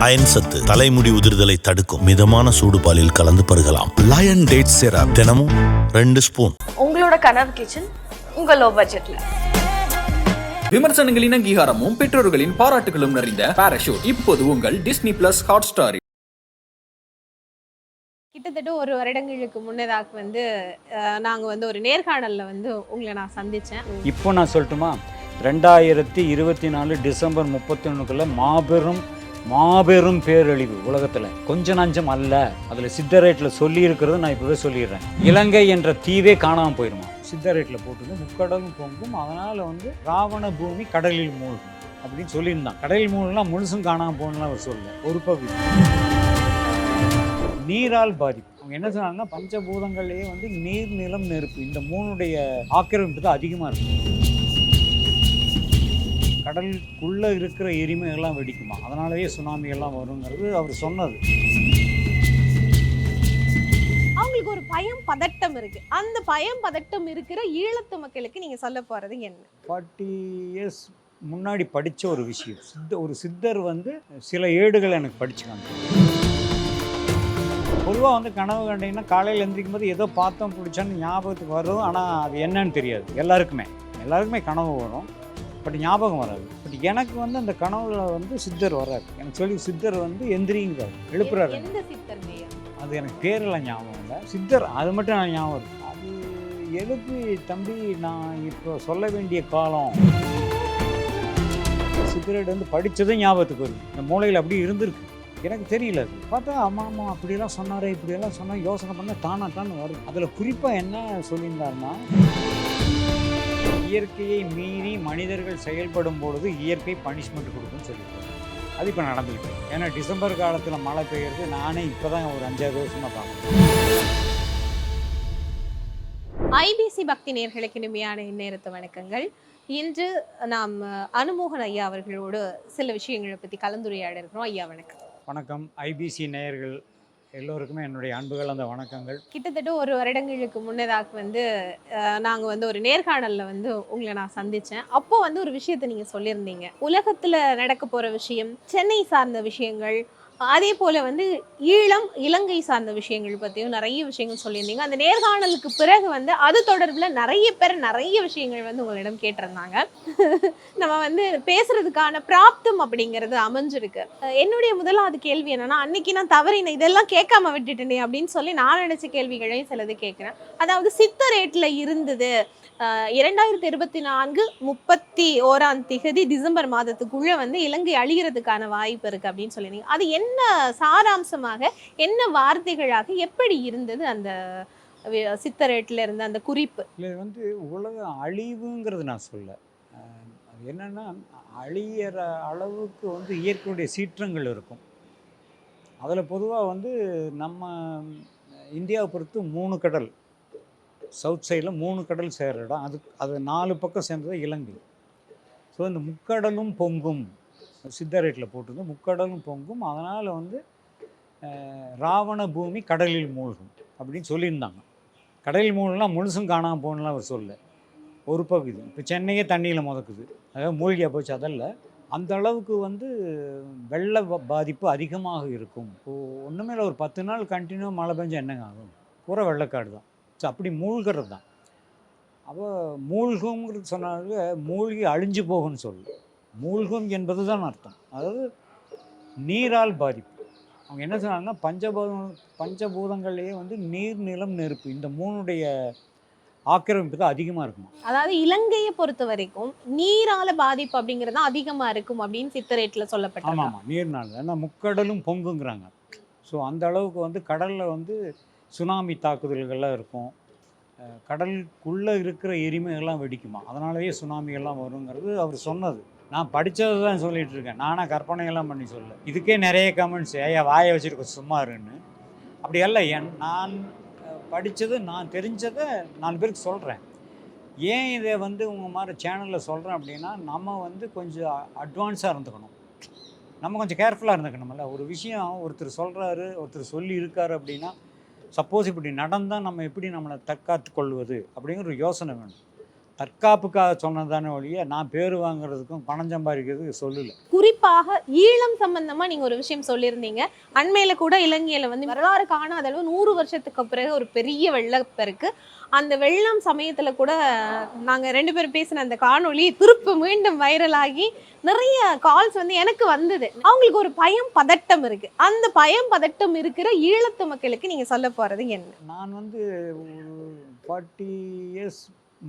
Iron சத்து தலைமுடி உதிர்தலை தடுக்கும் மிதமான சூடு பாலில் கலந்து பருகலாம். லயன் டேட் சிரப் தினமும் ரெண்டு ஸ்பூன். உங்களோட கனவு கிச்சன் உங்க லோ. பட்ஜெட்ல விமர்சனங்களின் அங்கீகாரமும் பெற்றோர்களின் பாராட்டுகளும் நிறைந்த பாராஷூட் இப்போது உங்கள் டிஸ்னி பிளஸ் ஹாட் ஸ்டார் கிட்டத்தட்ட ஒரு வருடங்களுக்கு முன்னதாக வந்து அஹ், நாங்க வந்து ஒரு நேர்காணல்ல வந்து உங்களை நான் சந்திச்சேன். இப்போ நான் சொல்லட்டுமா? ரெண்டாயிரத்தி இருபத்தி நாலு டிசம்பர் முப்பத்தி ஒன்றுக்குள்ள மாபெரும் மாபெரும் பேரழிவு உலகத்தில். கொஞ்ச நஞ்சம் அல்ல. அதில் சித்தரேட்டில் சொல்லி இருக்கிறது நான் இப்போவே சொல்லிடுறேன். இலங்கை என்ற தீவே காணாமல் போயிடுமா சித்தரேட்டில் போட்டு முக்கடலும் பொங்கும். அதனால் வந்து ராவண பூமி கடலில் மூழ்கும் அப்படின்னு சொல்லியிருந்தான். கடலில் மூழ்கலாம் முழுசும் காணாமல் போகணும்னு அவர் சொல்லல. ஒரு பகுதி. நீரால் பாதிப்பு. அவங்க என்ன சொன்னாங்கன்னா பஞ்சபூதங்கள்லேயே வந்து நீர் நிலம் நெருப்பு. இந்த மூணுடைய ஆக்கிரமிப்பு தான் அதிகமாக இருக்கும் கடலுக்குள்ளே இருக்கிற எரிமைகள்லாம் வெடிக்குமா? அதனாலவே சுனாமி எல்லாம் வருங்கிறது அவர் சொன்னது. அவங்களுக்கு ஒரு பயம் பதட்டம் இருக்கு. அந்த பயம் பதட்டம் இருக்கிற ஈழத்து மக்களுக்கு நீங்க சொல்ல போறது என்ன? ஃபார்ட்டி இயர்ஸ் முன்னாடி படித்த ஒரு விஷயம். சித்த ஒரு சித்தர் வந்து சில ஏடுகள் எனக்கு படிச்சுக்காங்க பொதுவாக வந்து கனவு கண்டீங்கன்னா காலையில் எந்திரிக்கும் போது ஏதோ பார்த்தோம் பிடிச்சோன்னு ஞாபகத்துக்கு வரும். ஆனால் அது என்னன்னு தெரியாது. எல்லாருக்குமே. எல்லாருக்குமே கனவு வரும். பட் ஞாபகம் வராது. பட் எனக்கு வந்து அந்த கனவுல வந்து சித்தர் வராது எனக்கு சொல்லி சித்தர் வந்து எந்திரிங்கிறார் எழுப்புறாரு. அது எனக்கு பேரெல்லாம் ஞாபகம் இல்லை. சித்தர் அது மட்டும் நான் ஞாபகம் இருக்கு. அது எழுப்பி தம்பி நான் இப்போ சொல்ல வேண்டிய காலம். சிகரெட் வந்து படித்ததும் ஞாபகத்துக்கு வருது. இந்த மூளையில் அப்படியே இருந்திருக்கு. எனக்கு தெரியல அது. பார்த்தா ஆமாம் ஆமாம் அப்படியெல்லாம் சொன்னாரே இப்படியெல்லாம் சொன்னால் யோசனை பண்ண தானா தான் வருது. அதில் குறிப்பாக என்ன சொல்லியிருந்தாருன்னா இயற்கையை மீறி மனிதர்கள் செயல்படும் பொழுது இயற்கை பனிஷ்மெண்ட் கொடுக்குன்னு சொல்லியிருக்காரு. அது இப்போ நடந்துக்கிட்டு. ஏன்னா டிசம்பர் காலத்தில் மழை பெய்யுறது நானே இப்போ தான் ஒரு அஞ்சாறு வருஷமாக பார்க்குறேன். ஐபிசி பக்தி நேர்களுக்கு இனிமையான இந்நேரத்து வணக்கங்கள். இன்று நாம் அனுமோகன் ஐயா அவர்களோடு சில விஷயங்களை பத்தி கலந்துரையாட இருக்கிறோம். ஐயா வணக்கம். வணக்கம். ஐபிசி நேயர்கள் எல்லோருக்குமே என்னுடைய அன்புகள் அந்த வணக்கங்கள். கிட்டத்தட்ட ஒரு வருடங்களுக்கு முன்னதாக வந்து நாங்கள் வந்து ஒரு நேர்காணலில் வந்து உங்களை நான் சந்தித்தேன் அப்போது வந்து ஒரு விஷயத்தை நீங்கள் சொல்லியிருந்தீங்க. உலகத்தில் நடக்க போகிற விஷயம் சென்னை சார்ந்த விஷயங்கள் அதே போல் வந்து ஈழம் இலங்கை சார்ந்த விஷயங்கள் பற்றியும் நிறைய விஷயங்கள் சொல்லியிருந்தீங்க. அந்த நேர்காணலுக்கு பிறகு வந்து அது தொடர்பில் நிறைய பேர் நிறைய விஷயங்கள் வந்து உங்களிடம் கேட்டிருந்தாங்க. நம்ம வந்து பேசுறதுக்கான பிராப்தம் அப்படிங்கிறது அமைஞ்சிருக்கு. என்னுடைய முதலாவது கேள்வி என்னன்னா அன்னைக்கு நான் தவறின இதெல்லாம் கேட்காம விட்டுட்டேனே அப்படின்னு சொல்லி நான் நினைச்ச கேள்விகளையும் சிலது கேட்குறேன். அதாவது சித்த ரேட்ல இருந்தது இரண்டாயிரத்தி இருபத்தி நான்கு முப்பத்தி ஓராம் திகதி டிசம்பர் மாதத்துக்குள்ள வந்து இலங்கை அழிகிறதுக்கான வாய்ப்பு இருக்கு அப்படின்னு சொல்லியிருந்தீங்க. அது என்ன என்ன சாராம்சமாக என்ன வார்த்தைகளாக எப்படி இருந்தது அந்த சித்தரேட்டில் சித்த இருந்த அந்த குறிப்பு? இல்லை வந்து உலக அழிவுங்கிறது நான் சொல்ல. என்னென்னா அது அழியிற அளவுக்கு வந்து இயற்கையுடைய சீற்றங்கள் இருக்கும். அதில் பொதுவாக வந்து நம்ம இந்தியாவை பொறுத்து மூணு கடல் சவுத் சைடில் மூணு கடல் சேர்ற இடம். அது அது நாலு பக்கம் சேர்ந்தது இலங்கை. ஸோ இந்த முக்கடலும் பொங்கும். சித்தரேட்டில் போட்டிருந்து முக்கடலும் பொங்கும். அதனால் வந்து ராவண பூமி கடலில் மூழ்கும் அப்படின்னு சொல்லியிருந்தாங்க. கடலில் மூழ்கினா முழுசும் காணாமல் போகணும்லாம் அவர் சொல்ல ஒரு பகுதி. இப்போ சென்னையே தண்ணியில் முதக்குது. அதாவது மூழ்கியா போச்சு அதல்ல. அந்த அளவுக்கு வந்து வெள்ள பாதிப்பு அதிகமாக இருக்கும். இப்போது ஒன்றுமே இல்லை. ஒரு பத்து நாள் கண்டினியூ மழை பெஞ்சால் என்னங்க ஆகும்? பூரா வெள்ளக்காடு தான். ஸோ அப்படி மூழ்கிறது தான். அப்போ மூழ்குங்கிறது சொன்னாலே மூழ்கி அழிஞ்சு போகும்னு சொல்லு மூழ்கும் என்பது தான் அர்த்தம். அதாவது நீரால் பாதிப்பு. அவங்க என்ன சொன்னாங்கன்னா பஞ்சபூதம் பஞ்சபூதங்கள்லேயே வந்து நீர் நிலம் நெருப்பு இந்த மூணுடைய ஆக்கிரமிப்பு தான் அதிகமாக இருக்குமா? அதாவது இலங்கையை பொறுத்த வரைக்கும் நீரால பாதிப்பு அப்படிங்கிறது தான் அதிகமா இருக்கும் அப்படின்னு சித்த ரேட்ல ஆமாம் ஆமாம் நீர்னால. ஏன்னா முக்கடலும் பொங்குங்கிறாங்க. ஸோ அந்த அளவுக்கு வந்து கடலில் வந்து சுனாமி தாக்குதல்கள்லாம் இருக்கும். கடலுக்குள்ளே இருக்கிற எரிமைகள்லாம் வெடிக்குமா? அதனாலவே சுனாமிகள்லாம் வருங்கிறது அவர் சொன்னது. நான் படித்தது தான் சொல்லிட்டு இருக்கேன் நானாக கற்பனையெல்லாம் பண்ணி சொல்ல இதுக்கே நிறைய கமெண்ட்ஸ் ஏயா வாயை வச்சுருக்க சும்மா இருன்னு. அப்படி அல்ல என் நான் படித்தது நான் தெரிஞ்சதை நாலு பேருக்கு சொல்கிறேன் ஏன் இதை வந்து உங்கள் மாதிரி சேனலில் சொல்கிறேன் அப்படின்னா நம்ம வந்து கொஞ்சம் அட்வான்ஸாக இருந்துக்கணும். நம்ம கொஞ்சம் கேர்ஃபுல்லாக இருந்துக்கணும்ல. ஒரு விஷயம் ஒருத்தர் சொல்கிறாரு ஒருத்தர் சொல்லி இருக்காரு அப்படின்னா சப்போஸ் இப்படி நடந்தால் நம்ம எப்படி நம்மளை தற்காத்து கொள்வது அப்படிங்கிற ஒரு யோசனை வேணும். தற்காப்புக்காக சொன்னதானே ஒழிய நான் பேர் வாங்குறதுக்கும் பணம் சம்பாதிக்கிறதுக்கு சொல்லலை. குறிப்பாக ஈழம் சம்பந்தமா நீங்க ஒரு விஷயம் சொல்லியிருந்தீங்க. அண்மையில கூட இலங்கையில வந்து வரலாறு காணாத அளவு நூறு வருஷத்துக்கு பிறகு ஒரு பெரிய வெள்ளப்பெருக்கு அந்த வெள்ளம் சமயத்துல கூட நாங்க ரெண்டு பேரும் பேசின அந்த காணொளி திருப்பு மீண்டும் வைரலாகி நிறைய கால்ஸ் வந்து எனக்கு வந்தது. அவங்களுக்கு ஒரு பயம் பதட்டம் இருக்கு. அந்த பயம் பதட்டம் இருக்கிற ஈழத்து மக்களுக்கு நீங்க சொல்ல போறது என்ன? நான் வந்து ஃபார்ட்டி இயர்ஸ்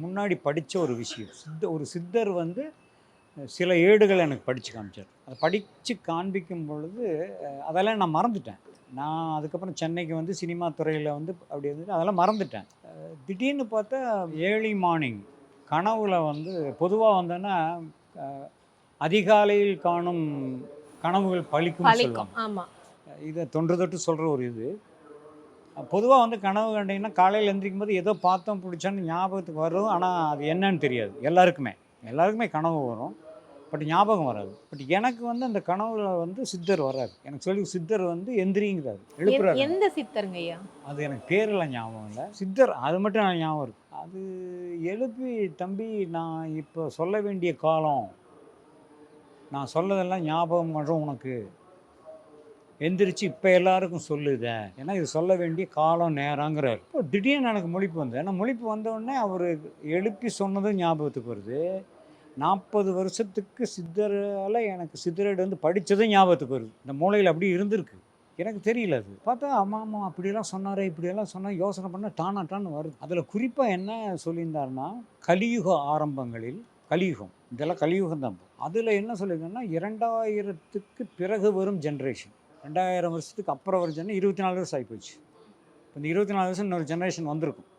முன்னாடி படித்த ஒரு விஷயம். சித்த ஒரு சித்தர் வந்து சில ஏடுகள் எனக்கு படித்து காமிச்சார். அதை படித்து காண்பிக்கும் பொழுது அதெல்லாம் நான் மறந்துட்டேன். நான் அதுக்கப்புறம் சென்னைக்கு வந்து சினிமா துறையில் வந்து அப்படி இருந்துட்டு அதெல்லாம் மறந்துட்டேன். திடீர்னு பார்த்தா ஏர்லி மார்னிங் கனவுல வந்து பொதுவாக வந்தோன்னா அதிகாலையில் காணும் கனவுகள் பழிக்கும் சொல்லுவாங்க. இதை தொன்று தொட்டு சொல்கிற ஒரு இது. பொதுவாக வந்து கனவு கண்டிங்கன்னா காலையில் எந்திரிக்கும் போது ஏதோ பார்த்தோம் பிடிச்சோன்னு ஞாபகத்துக்கு வரும். ஆனால் அது என்னன்னு தெரியாது. எல்லாருக்குமே. எல்லாருக்குமே கனவு வரும். பட் ஞாபகம் வராது. பட் எனக்கு வந்து அந்த கனவுல வந்து சித்தர் வராது எனக்கு சொல்லி சித்தர் வந்து எந்திரிங்கிறாரு. எந்த- எழுப்புறாரு. எந்த சித்தருங்க ஐயா? அது எனக்கு பேரெல்லாம் ஞாபகம் இல்லை. சித்தர் அது மட்டும் எனக்கு ஞாபகம் இருக்கு. அது எழுப்பி தம்பி நான் இப்போ சொல்ல வேண்டிய காலம். நான் சொல்லதெல்லாம் ஞாபகம் பண்ணுறோம் உனக்கு. எந்திரிச்சு இப்போ எல்லாருக்கும் சொல்லுதேன் ஏன்னா இது சொல்ல வேண்டிய காலம் நேரங்கிறார். இப்போ திடீர்னு எனக்கு முழிப்பு வந்தது. ஏன்னா முழிப்பு வந்த அவர் எழுப்பி சொன்னதும் ஞாபகத்துக்கு வருது. நாற்பது வருஷத்துக்கு சித்தரால் எனக்கு சித்தரேடு வந்து படித்ததும் ஞாபகத்துக்கு வருது. இந்த மூளையில் அப்படி இருந்திருக்கு. எனக்கு தெரியல அது. பார்த்தா ஆமாம் ஆமாம் அப்படியெல்லாம் சொன்னாரே இப்படியெல்லாம் சொன்னால் யோசனை பண்ண டானா டான்னு வருது. அதில் குறிப்பாக என்ன சொல்லியிருந்தாருன்னா கலியுக ஆரம்பங்களில் கலியுகம். இதெல்லாம் கலியுகம் தான் அதில் என்ன சொல்லியிருக்கேன்னா இரண்டாயிரத்துக்கு பிறகு வரும் ஜென்ரேஷன் ரெண்டாயிரம் வருஷத்துக்கு அப்புறம் ஒரு ஜென இருபத்தி நாலு வருஷம் ஆகிப்போச்சு இப்போ இந்த இருபத்தி நாலு வருஷம் இன்னொரு ஜென்ரேஷன் வந்திருக்கும்.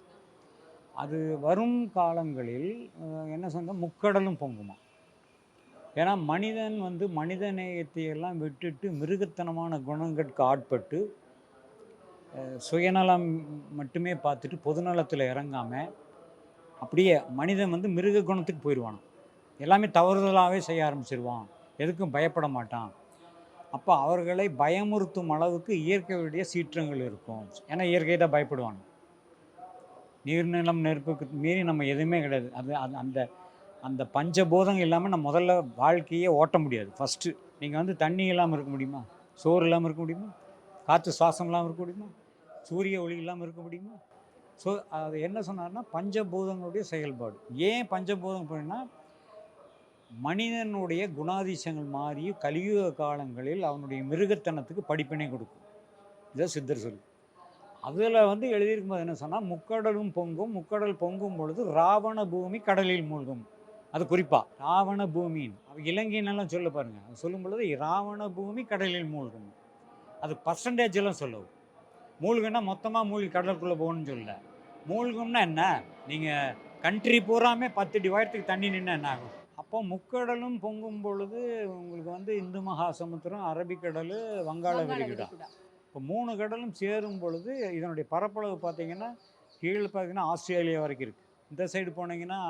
அது வரும் காலங்களில் என்ன சொன்னால் முக்கடலும் பொங்குமா? ஏன்னா மனிதன் வந்து மனித நேயத்தை எல்லாம் விட்டுட்டு மிருகத்தனமான குணங்களுக்கு ஆட்பட்டு சுயநலம் மட்டுமே பார்த்துட்டு பொதுநலத்தில் இறங்காமல் அப்படியே மனிதன் வந்து மிருக குணத்துக்கு போயிடுவான் எல்லாமே தவறுதலாகவே செய்ய ஆரம்பிச்சிருவான். எதுக்கும் பயப்பட மாட்டான். அப்போ அவர்களை பயமுறுத்தும் அளவுக்கு இயற்கையுடைய சீற்றங்கள் இருக்கும். ஏன்னா இயற்கை தான் பயப்படுவாங்க. நீர்நிலம் நெருப்புக்கு மீறி நம்ம எதுவுமே கிடையாது. அது அது அந்த அந்த பஞ்சபூதம் இல்லாமல் நம்ம முதல்ல வாழ்க்கையே ஓட்ட முடியாது. ஃபஸ்ட்டு நீங்கள் வந்து தண்ணி இல்லாமல் இருக்க முடியுமா? சோறு இல்லாமல் இருக்க முடியுமா? காற்று சுவாசம் இல்லாமல் இருக்க முடியுமா? சூரிய ஒளி இல்லாமல் இருக்க முடியுமா? ஸோ அது என்ன சொன்னார்னா பஞ்சபூதங்களுடைய செயல்பாடு. ஏன் பஞ்சபூதம் அப்படின்னா மனிதனுடைய குணாதிசயங்கள் மாறி கலியுக காலங்களில் அவனுடைய மிருகத்தனத்துக்கு படிப்பினை கொடுக்கும். இதை சித்தர் சொல்லு. அதில் வந்து எழுதியிருக்கும்போது என்ன சொன்னால் முக்கடலும் பொங்கும் முக்கடல் பொங்கும் பொழுது ராவண பூமி கடலில் மூழ்கும். அது குறிப்பாக ராவண பூமின்னு. அவ இலங்கைன்னெல்லாம் சொல்ல பாருங்க. அது சொல்லும் பொழுது ராவண பூமி கடலில் மூழ்கும். அது பர்சன்டேஜ் எல்லாம் சொல்லவும். மூழ்குன்னா மொத்தமாக மூழ்கி கடலுக்குள்ளே போகணும்னு சொல்லல. மூழ்கும்னா என்ன? நீங்கள் கண்ட்ரி பூராமே பத்து டிவாயத்துக்கு தண்ணி நின்று என்ன ஆகும்? அப்போ முக்கடலும் பொங்கும் பொழுது உங்களுக்கு வந்து இந்து மகாசமுத்திரம் அரபிக்கடல் வங்காள விரிகுடா. இப்போ மூணு கடலும் சேரும் பொழுது இதனுடைய பரப்பளவு பார்த்தீங்கன்னா கீழே பார்த்தீங்கன்னா ஆஸ்திரேலியா வரைக்கும் இருக்குது இந்த சைடு போனீங்கன்னா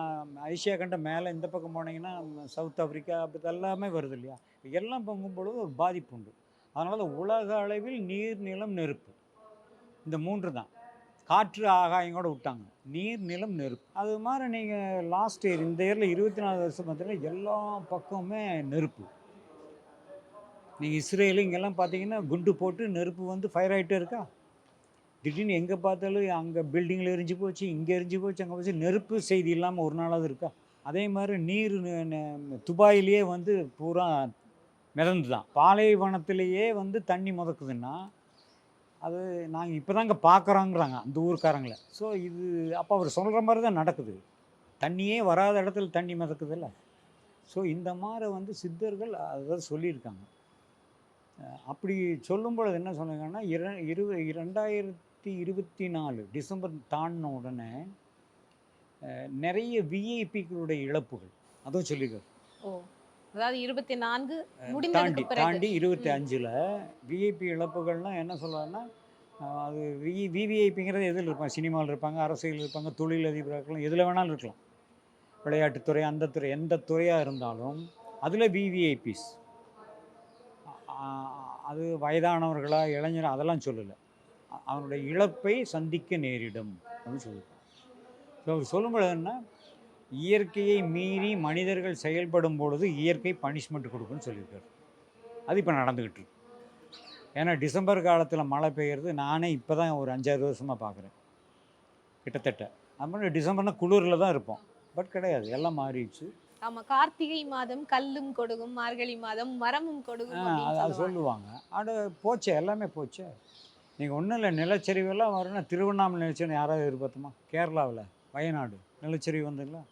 ஐசியா கண்ட மேலே இந்த பக்கம் போனீங்கன்னா சவுத் ஆப்பிரிக்கா அப்படி எல்லாமே வருது இல்லையா? எல்லாம் பொங்கும் பொழுது ஒரு பாதிப்பு உண்டு. அதனால் உலக அளவில் நீர் நிலம் நெருப்பு. இந்த மூன்று தான். காற்று ஆகாயம் கூட விட்டாங்க. நீர் நிலம் நெருப்பு. அது மாதிரி நீங்கள் லாஸ்ட் இயர் இந்த இயரில் இருபத்தி நாலு வருஷம் பார்த்தீங்கன்னா எல்லா பக்கமுமே நெருப்பு. நீங்கள் இஸ்ரேலு இங்கெல்லாம் பார்த்தீங்கன்னா குண்டு போட்டு நெருப்பு வந்து ஃபயர் ஆகிட்டே இருக்கா? திடீர்னு எங்கே பார்த்தாலும் அங்கே பில்டிங்கில் எரிஞ்சு போச்சு இங்கே எரிஞ்சு போச்சு அங்கே போச்சு. நெருப்பு செய்தி இல்லாமல் ஒரு நாளாவது இருக்கா? அதே மாதிரி நீர் துபாயிலேயே வந்து பூரா மிதந்து தான். பாலைவனத்திலேயே வந்து தண்ணி முதக்குதுன்னா அது நாங்கள் இப்போ தாங்க பார்க்குறோங்கிறாங்க அந்த ஊர்க்காரங்கள. ஸோ இது அப்போ அவர் சொல்கிற மாதிரி தான் நடக்குது. தண்ணியே வராத இடத்துல தண்ணி மிதக்குதுல்ல. ஸோ இந்த மாதிரி வந்து சித்தர்கள் அதை சொல்லியிருக்காங்க. அப்படி சொல்லும் பொழுது என்ன சொன்னாங்கன்னா இர இரு இரண்டாயிரத்தி இருபத்தி நாலு டிசம்பர் தாண்டின உடனே நிறைய விஐபிக்களுடைய இழப்புகள். அதுவும் சொல்லியிருக்காரு. ஓ. அதாவது இருபத்தி நான்கு தாண்டி தாண்டி இருபத்தி. அஞ்சில் விஐபி இழப்புகள்லாம் என்ன சொல்லுவாங்கன்னா அது வி விவிஐபிங்கிறது எதில் இருப்பாங்க? சினிமாவில் இருப்பாங்க அரசியல் இருப்பாங்க தொழிலதிபராக இருக்கலாம் எதில் வேணாலும் இருக்கலாம். விளையாட்டுத்துறை அந்த துறை எந்த துறையாக இருந்தாலும் அதில் விவிஐபிஸ் அது வயதானவர்களா இளைஞர் அதெல்லாம் சொல்லலை. அவனுடைய இழப்பை சந்திக்க நேரிடும் அப்படின்னு சொல்லியிருக்காங்க. ஸோ அவர் சொல்லும்போது என்ன இயற்கையை மீறி மனிதர்கள் செயல்படும் பொழுது இயற்கை பனிஷ்மெண்ட் கொடுக்குன்னு சொல்லியிருக்காரு. அது இப்போ நடந்துக்கிட்டு இருக்கு. ஏன்னா டிசம்பர் காலத்தில் மழை பெய்யறது நானே இப்போ தான் ஒரு அஞ்சாறு வருஷமாக பார்க்குறேன் கிட்டத்தட்ட. அப்புறம் டிசம்பர்னா குளிரில் தான் இருப்போம். பட் கிடையாது எல்லாம் மாறிடுச்சு. ஆமா கார்த்திகை மாதம் கல்லும் கொடுகும் மார்கழி மாதம் மரமும் ஆ, கொடுகும் அது சொல்லுவாங்க. அது போச்சே எல்லாமே போச்சே. நீங்கள் ஒன்றும் இல்லை நிலச்சரிவெல்லாம் வரும்னா திருவண்ணாமலை நிலச்சரிவு யாராவது எதிர்பார்த்தோமா? கேரளாவில் வயநாடு நிலச்சரிவு வந்துங்களா?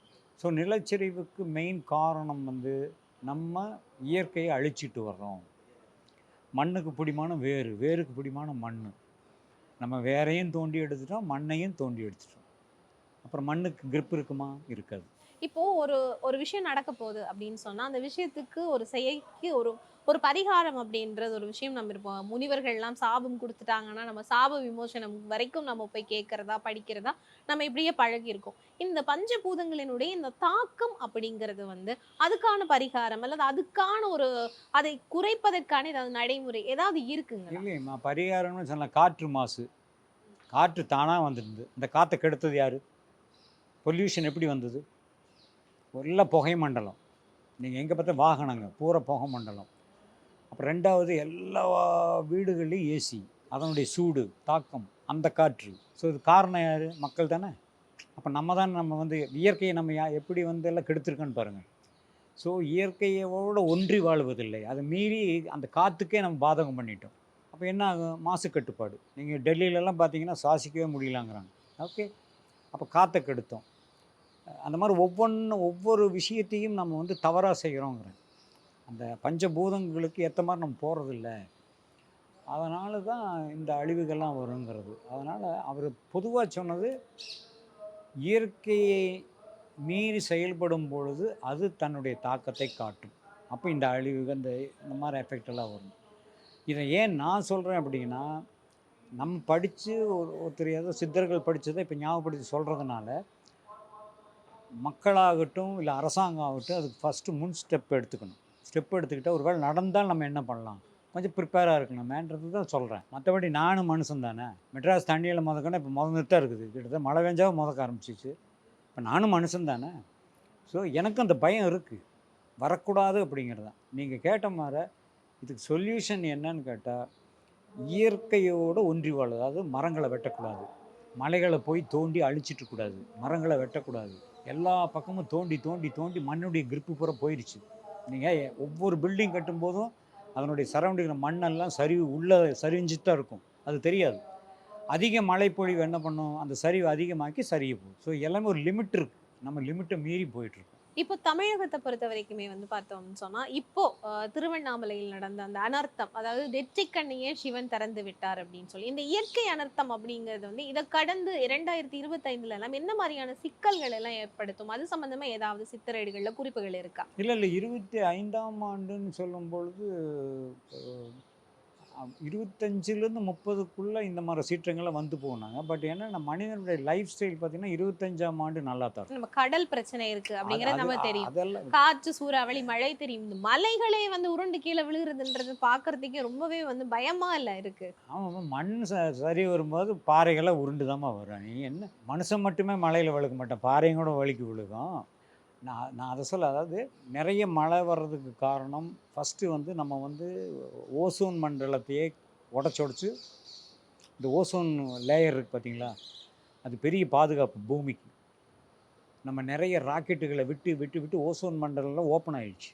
ஸோ நிலச்சரிவுக்கு மெயின் காரணம் வந்து நம்ம இயற்கையை அழிச்சிட்டு வர்றோம். மண்ணுக்கு பிடிமான வேறு வேருக்கு பிடிமான மண் நம்ம வேறையும் தோண்டி எடுத்துட்டோம் மண்ணையும் தோண்டி எடுத்துட்டோம். அப்புறம் மண்ணுக்கு கிரிப் இருக்குமா? இருக்காது. இப்போ ஒரு ஒரு விஷயம் நடக்க போகுது அப்படின்னு சொன்னால் அந்த விஷயத்துக்கு ஒரு செயற்கை ஒரு ஒரு பரிகாரம் அப்படின்றது ஒரு விஷயம் நம்ம இருப்போம் முனிவர்கள்லாம் சாபம் கொடுத்துட்டாங்கன்னா நம்ம சாப விமோசனம் வரைக்கும் நம்ம போய் கேட்கறதா படிக்கிறதா நம்ம இப்படியே பழகி இருக்கோம் இந்த பஞ்சபூதங்களினுடைய இந்த தாக்கம் அப்படிங்கிறது வந்து அதுக்கான பரிகாரம் அல்லது அதுக்கான ஒரு அதை குறைப்பதற்கான ஏதாவது நடைமுறை ஏதாவது இருக்குங்க இல்லையம்மா பரிகாரம்னு சொன்னால் காற்று மாசு. காற்று தானாக வந்துருந்து இந்த காற்றை கெடுத்தது யார்? பொல்யூஷன் எப்படி வந்தது? எல்லாம் புகை மண்டலம். நீங்கள் எங்கே பார்த்தா வாகனங்க பூரா புகை மண்டலம். அப்புறம் ரெண்டாவது எல்லா வீடுகள்லையும் ஏசி அதனுடைய சூடு தாக்கம் அந்த காற்று. ஸோ இது காரணம் யார்? மக்கள் தானே? அப்போ நம்ம தான் நம்ம வந்து இயற்கையை நம்ம யா எப்படி வந்து எல்லாம் கெடுத்துருக்கோன்னு பாருங்கள் ஸோ இயற்கையோடு ஒன்றி வாழ்வதில்லை. அதை மீறி அந்த காற்றுக்கே நம்ம பாதகம் பண்ணிட்டோம். அப்போ என்ன ஆகும்? மாசு கட்டுப்பாடு. நீங்கள் டெல்லியிலலாம் பார்த்தீங்கன்னா சுவாசிக்கவே முடியலாங்கிறாங்க. ஓகே அப்போ காற்றை கெடுத்தோம். அந்த மாதிரி ஒவ்வொன்று ஒவ்வொரு விஷயத்தையும் நம்ம வந்து தவறாக செய்கிறோங்கிறேன் அந்த பஞ்சபூதங்களுக்கு ஏற்ற மாதிரி நம்ம போகிறதில்ல அதனால தான் இந்த அழிவுகள்லாம் வருங்கிறது. அதனால் அவர் பொதுவாக சொன்னது இயற்கையை மீறி செயல்படும் பொழுது அது தன்னுடைய தாக்கத்தை காட்டும். அப்போ இந்த அழிவுகள் இந்த இந்த மாதிரி எஃபெக்டெல்லாம் வரும். இதை ஏன் நான் சொல்கிறேன் அப்படின்னா நம்ம படித்து ஒரு ஒருத்தர் ஏதோ சித்தர்கள் படித்ததை இப்போ ஞாபகப்படுத்தி சொல்கிறதுனால மக்களாகட்டும் இல்லை அரசாங்கம் ஆகட்டும் அதுக்கு ஃபஸ்ட்டு முன் ஸ்டெப் எடுத்துக்கணும். ஸ்டெப் எடுத்துக்கிட்டால் ஒரு வேளை நடந்தால் நம்ம என்ன பண்ணலாம்? கொஞ்சம் ப்ரிப்பேராக இருக்கணுமேன்றது தான் சொல்கிறேன் மற்றபடி நானும் மனுஷன் தானே. மெட்ராஸ் தண்ணியில் முதக்கணும் இப்போ முதல் தான் இருக்குது. கிட்டத்தட்ட மழை பெஞ்சாவும் முதக்க ஆரம்பிச்சிச்சு. இப்போ நானும் மனுஷன் தானே. ஸோ எனக்கும் அந்த பயம் இருக்குது வரக்கூடாது அப்படிங்கிறது தான் நீங்கள் கேட்ட மாதிரி இதுக்கு சொல்யூஷன் என்னன்னு கேட்டால் இயற்கையோடு ஒன்றி வாழ அதாவது மரங்களை வெட்டக்கூடாது. மலைகளை போய் தோண்டி அழிச்சிட்டு கூடாது. மரங்களை வெட்டக்கூடாது. எல்லா பக்கமும் தோண்டி தோண்டி தோண்டி மண்ணுடைய கிரிப்பு பூரா போயிடுச்சு நீங்கள் ஒவ்வொரு பில்டிங் கட்டும்போதும் அதனுடைய சரௌண்டிங்கில் மண்ணெல்லாம் சரிவு உள்ளே சரிஞ்சு தான் இருக்கும். அது தெரியாது. அதிக மழைப்பொழிவு என்ன பண்ணும்? அந்த சரிவு அதிகமாக்கி சரியை போகும். ஸோ எல்லாமே ஒரு லிமிட் இருக்குது நம்ம லிமிட்டை மீறி போயிட்டுருக்கோம் இப்போ தமிழகத்தை பொறுத்த வரைக்குமே வந்து பார்த்தோம்னு சொன்னால் இப்போ திருவண்ணாமலையில் நடந்த அந்த அனர்த்தம் அதாவது நெற்றிக்கண்ணையே சிவன் திறந்து விட்டார் அப்படின்னு சொல்லி இந்த இயற்கை அனர்த்தம் அப்படிங்கிறது வந்து இதை கடந்து இரண்டாயிரத்தி இருபத்தைந்துல எல்லாம் என்ன மாதிரியான சிக்கல்கள் எல்லாம் ஏற்படுத்தும்? அது சம்பந்தமா ஏதாவது சித்திரேடுகள்ல குறிப்புகள் இருக்கா? இல்லை இல்லை இருபத்தி ஐந்தாம் ஆண்டுன்னு சொல்லும் பொழுது இருபத்தஞ்சிலேருந்து முப்பதுக்குள்ளே இந்த மாதிரி சீற்றங்கள்லாம் வந்து போனாங்க. பட் என்னன்னா மனிதனுடைய லைஃப் ஸ்டைல் பார்த்தீங்கன்னா இருபத்தஞ்சாம் ஆண்டு நல்லா இருக்கும். நம்ம கடல் பிரச்சனை இருக்கு அப்படிங்கிறது நமக்கு தெரியும். அதெல்லாம் காற்று சூறாவளி மழை தெரியும். இந்த மலைகளே வந்து உருண்டு கீழே விழுகுறதுன்றது பாக்குறதுக்கே ரொம்பவே வந்து பயமா இல்ல இருக்கு. ஆமாம் மண் ச சரி வரும்போது பாறைகள்லாம் உருண்டு வரும். நீ என்ன மனுஷன் மட்டுமே மலையில் விழுக மாட்டேன். பாறையும் கூட வலிக்கு விழுகும். நான் நான் அதை சொல்ல அதாவது நிறைய மழை வர்றதுக்கு காரணம் ஃபஸ்ட்டு வந்து நம்ம வந்து ஓசோன் மண்டலத்தையே உடச்சொடச்சி இந்த ஓசோன் லேயர் இருக்குது பார்த்தீங்களா அது பெரிய பாதுகாப்பு பூமிக்கு. நம்ம நிறைய ராக்கெட்டுகளை விட்டு விட்டு விட்டு ஓசோன் மண்டலம் ஓப்பன் ஆகிடுச்சு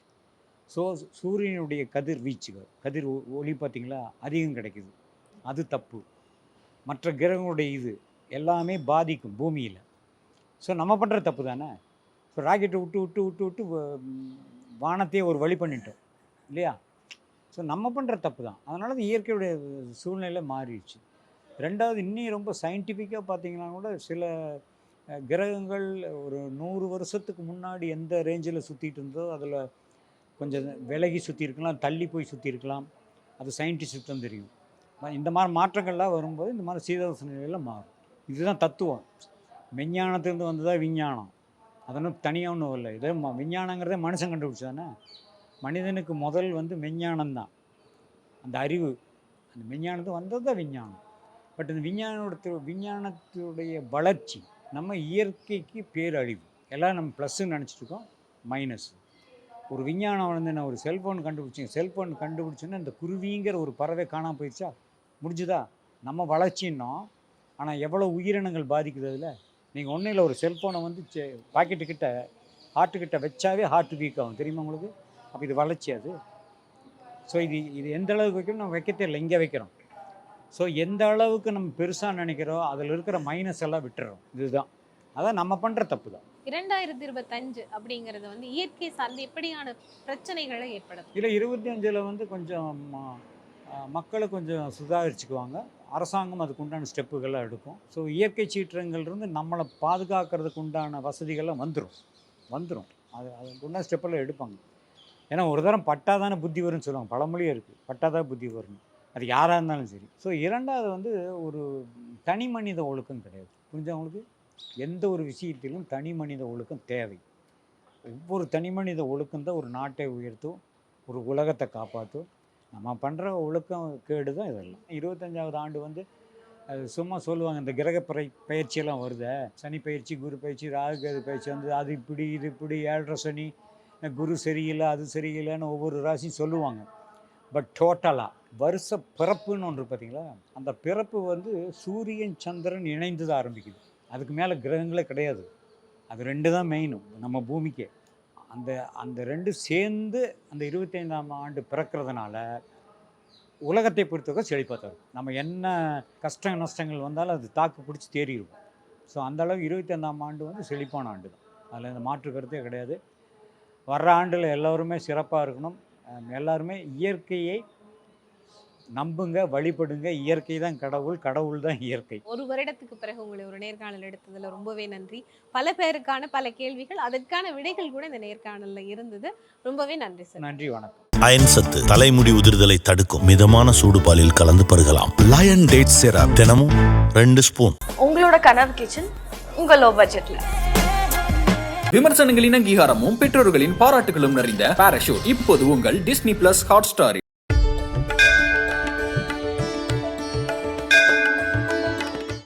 ஸோ சூரியனுடைய கதிர் வீச்சுகள் கதிர் ஒ- ஒளி பார்த்திங்களா அதிகம் கிடைக்குது. அது தப்பு. மற்ற கிரகங்களுடைய இது எல்லாமே பாதிக்கும் பூமியில். ஸோ நம்ம பண்ணுற தப்பு தானே? ஸோ ராக்கெட்டை விட்டு விட்டு விட்டு விட்டு வானத்தையே ஒரு வழி பண்ணிட்டோம். இல்லையா? ஸோ நம்ம பண்ணுற தப்பு தான். அதனால தான் இயற்கையுடைய சூழ்நிலை மாறிடுச்சு. ரெண்டாவது இன்னும் ரொம்ப சயின்டிஃபிக்காக பார்த்தீங்கன்னா கூட சில கிரகங்கள் ஒரு நூறு வருஷத்துக்கு முன்னாடி எந்த ரேஞ்சில் சுற்றிட்டு இருந்தோ அதில் கொஞ்சம் விலகி சுற்றி இருக்கலாம் தள்ளி போய் சுற்றி இருக்கலாம் அது சயின்டிஸ்ட் தான் தெரியும். இந்த மாதிரி மாற்றங்கள்லாம் வரும்போது இந்த மாதிரி சீதோஷ நிலையில் மாறும். இதுதான் தத்துவம். மெஞ்ஞானத்திலிருந்து வந்ததாக விஞ்ஞானம். அதனால் தனியாக ஒன்றும் இல்லை. இதே ம- விஞ்ஞானங்கிறதே மனுஷன் கண்டுபிடிச்சதானே மனிதனுக்கு முதல் வந்து விஞ்ஞானம் தான் அந்த அறிவு. அந்த விஞ்ஞானத்து வந்தது தான் விஞ்ஞானம். பட் இந்த விஞ்ஞானத்து விஞ்ஞானத்துடைய வளர்ச்சி நம்ம இயற்கைக்கு பேரழிவு. எல்லாம் நம்ம ப்ளஸ்ஸுன்னு நினச்சிட்டு இருக்கோம் மைனஸ் ஒரு விஞ்ஞானம் வந்து நான் ஒரு செல்ஃபோன் கண்டுபிடிச்சேன். செல்ஃபோன் கண்டுபிடிச்சோன்னா இந்த குருவிங்கிற ஒரு பறவை காணாமல் போயிடுச்சா முடிஞ்சுதா? நம்ம வளர்ச்சின்னோம். ஆனால் எவ்வளோ உயிரினங்கள் பாதிக்குது அதில்? நீங்கள் ஒன்றும் இல்லை ஒரு செல்ஃபோனை வந்து பாக்கெட்டு கிட்ட ஹார்ட்டு கிட்ட வச்சாவே ஹார்ட் வீக் ஆகும். தெரியுமா உங்களுக்கு? அப்போ இது வளர்ச்சி அது. ஸோ இது இது எந்த அளவுக்கு வைக்கணும்? நம்ம வைக்க தெரியல. இங்கே வைக்கிறோம். ஸோ எந்த அளவுக்கு நம்ம பெருசாக நினைக்கிறோம்? அதில் இருக்கிற மைனஸ் எல்லாம் விட்டுறோம். இதுதான். அதான் நம்ம பண்ணுற தப்பு தான். இரண்டாயிரத்தி இருபத்தஞ்சு அப்படிங்கிறது வந்து இயற்கை சார்ந்து எப்படியான பிரச்சனைகளை ஏற்படுத்தும்? இல்லை இருபத்தி அஞ்சில் வந்து கொஞ்சம் மக்களை கொஞ்சம் சுதாகரிச்சுக்குவாங்க. அரசாங்கம் அதுக்கு உண்டான ஸ்டெப்புகள்லாம் எடுக்கும். ஸோ இயற்கை சீற்றங்கள்லேருந்து நம்மளை பாதுகாக்கிறதுக்கு உண்டான வசதிகள்லாம் வந்துடும் வந்துடும் அது அதுக்கு உண்டான ஸ்டெப்பெல்லாம் எடுப்பாங்க. ஏன்னா ஒரு தரம் பட்டாதான புத்தி வரும்னு சொல்லுவாங்க. பழமொழியே இருக்குது பட்டாதான் புத்தி வரணும் அது யாராக இருந்தாலும் சரி. ஸோ இரண்டாவது வந்து ஒரு தனி மனித ஒழுக்கம் கிடையாது. புரிஞ்சவங்களுக்கு எந்த ஒரு விஷயத்திலும் தனி மனித ஒழுக்கம் தேவை. ஒவ்வொரு தனி மனித ஒழுக்கம் தான் ஒரு நாட்டை உயர்த்தும் ஒரு உலகத்தை காப்பாற்றும் நம்ம பண்ணுற ஒழுக்கம் கேடு தான் இதெல்லாம். இருபத்தஞ்சாவது ஆண்டு வந்து அது சும்மா சொல்லுவாங்க இந்த கிரக பயிற்சியெல்லாம் வருதே. சனி பயிற்சி குரு பயிற்சி ராகு கேது பயிற்சி வந்து அது இப்படி இது இப்படி ஏழரை சனி குரு சரியில்லை அது சரியில்லைன்னு ஒவ்வொரு ராசியும் சொல்லுவாங்க. பட் டோட்டலாக வருஷ பிறப்புன்னு ஒன்று பார்த்தீங்களா? அந்த பிறப்பு வந்து சூரியன் சந்திரன் இணைந்து தான் ஆரம்பிக்குது. அதுக்கு மேலே கிரகங்களே கிடையாது. அது ரெண்டு தான் மெயினும் நம்ம பூமிக்கே. அந்த அந்த ரெண்டும் சேர்ந்து அந்த இருபத்தைந்தாம் ஆண்டு பிறக்கிறதுனால உலகத்தை பொறுத்தவரை செழிப்பாக தரும் நம்ம என்ன கஷ்ட நஷ்டங்கள் வந்தாலும் அது தாக்கு பிடிச்சி தேறிடும் ஸோ அந்தளவு இருபத்தைந்தாம் ஆண்டு வந்து செழிப்பான ஆண்டு தான். அதில் இந்த மாற்று கருத்தே கிடையாது. வர்ற ஆண்டில் எல்லோருமே சிறப்பாக இருக்கணும். எல்லாருமே இயற்கையை நம்புங்க வழிபடுங்க. இயற்கை தான் கடவுள் கடவுள் தான் இயற்கை. ஒரு வருடத்துக்கு பிறகு உங்களை ஒரு நேர்காணல் எடுத்ததுல ரொம்பவே நன்றி. பல பேருக்கான பல கேள்விகள் அதற்கான விடைகள் கூட இந்த நேர்காணல்ல இருந்தது. ரொம்பவே நன்றி சார். நன்றி வணக்கம். அயன் சத்து தலைமுடி உதிர்தலை தடுக்கும். மிதமான சூடு பாலில் கலந்து பருகலாம். லயன் டேட் சிரப் தினமும் ரெண்டு ஸ்பூன். உங்களோட கனவு கிச்சன் உங்க லோ பட்ஜெட்ல விமர்சனங்களின் அங்கீகாரமும் பெற்றோர்களின் பாராட்டுகளும் நிறைந்த பாராஷூட் இப்போது உங்கள் டிஸ்னி பிளஸ் ஹாட் ஸ்டாரில்